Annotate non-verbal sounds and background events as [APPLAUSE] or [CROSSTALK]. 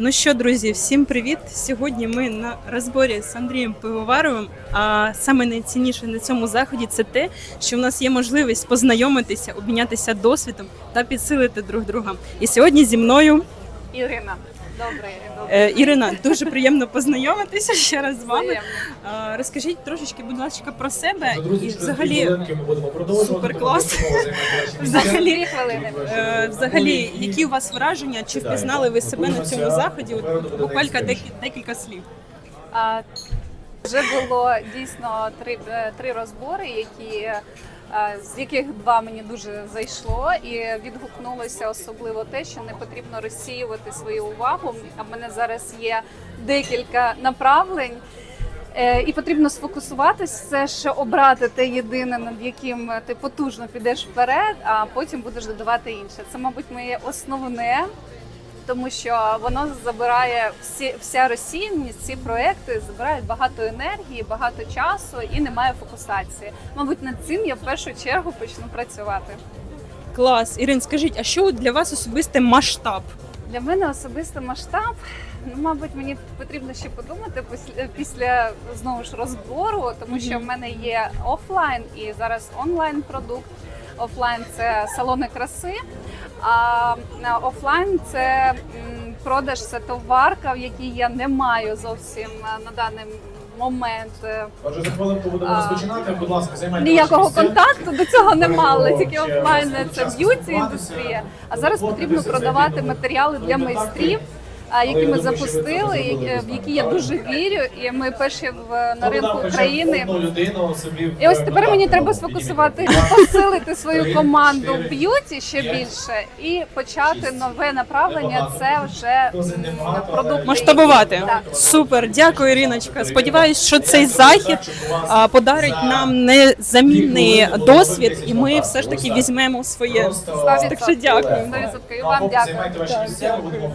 Ну що, друзі, всім привіт! Сьогодні ми на розборі з Андрієм Пивоваровим. А саме найцінніше на цьому заході це те, що в нас є можливість познайомитися, обмінятися досвідом та підсилити друг друга. І сьогодні зі мною Ірина, добре, добре. е, Ірина. Дуже приємно познайомитися ще раз з вами. Взаємно. Розкажіть трошечки, будь ласка, про себе і взагалі. Суперклас. [LAUGHS] Взагалі, хвилини. Е, Взагалі, які у вас враження? Чи впізнали ви себе на цьому заході? От Буквально декілька, декілька слів. А, вже було дійсно три, е, три розбори, які, е, з яких два мені дуже зайшло, і відгукнулося особливо те, що не потрібно розсіювати свою увагу. А в мене зараз є декілька направлень. Е, І потрібно сфокусуватись, все ж обрати те єдине, над яким ти потужно підеш вперед, а потім будеш додавати інше. Це, мабуть, моє основне, тому що воно забирає всі вся розсіяність, ці проекти забирають багато енергії, багато часу і немає фокусації. Мабуть, над цим я в першу чергу почну працювати. Клас. Ірин, скажіть, а що для вас особистий масштаб? Для мене особисто масштаб. Ну, мабуть, мені потрібно ще подумати після, після знову ж розбору, тому що в мене є офлайн і зараз онлайн продукт. Офлайн це салони краси, а а, офлайн це продаж, це товарка, в якій я не маю зовсім на даний момент е, Отже, за хвилинку будемо розпочинати. Будь ласка, займайте ніякого контакту до цього не мали. Тільки офлайн це б'юті індустрія. А зараз потрібно продавати матеріали для майстрів. А, Які ми запустили, в які я дуже вірю, і ми перші в на ринку хоча б України. собі І ось тепер мені треба сфокусувати, посилити свою команду в б'юті ще більше і почати нове направлення. Це вже продукти. Масштабувати. Супер, дякую, Іриночка. Сподіваюсь, що цей захід подарить нам незамінний досвід, і ми все ж таки візьмемо своє. Так що дякую. 100%. І вам дякую.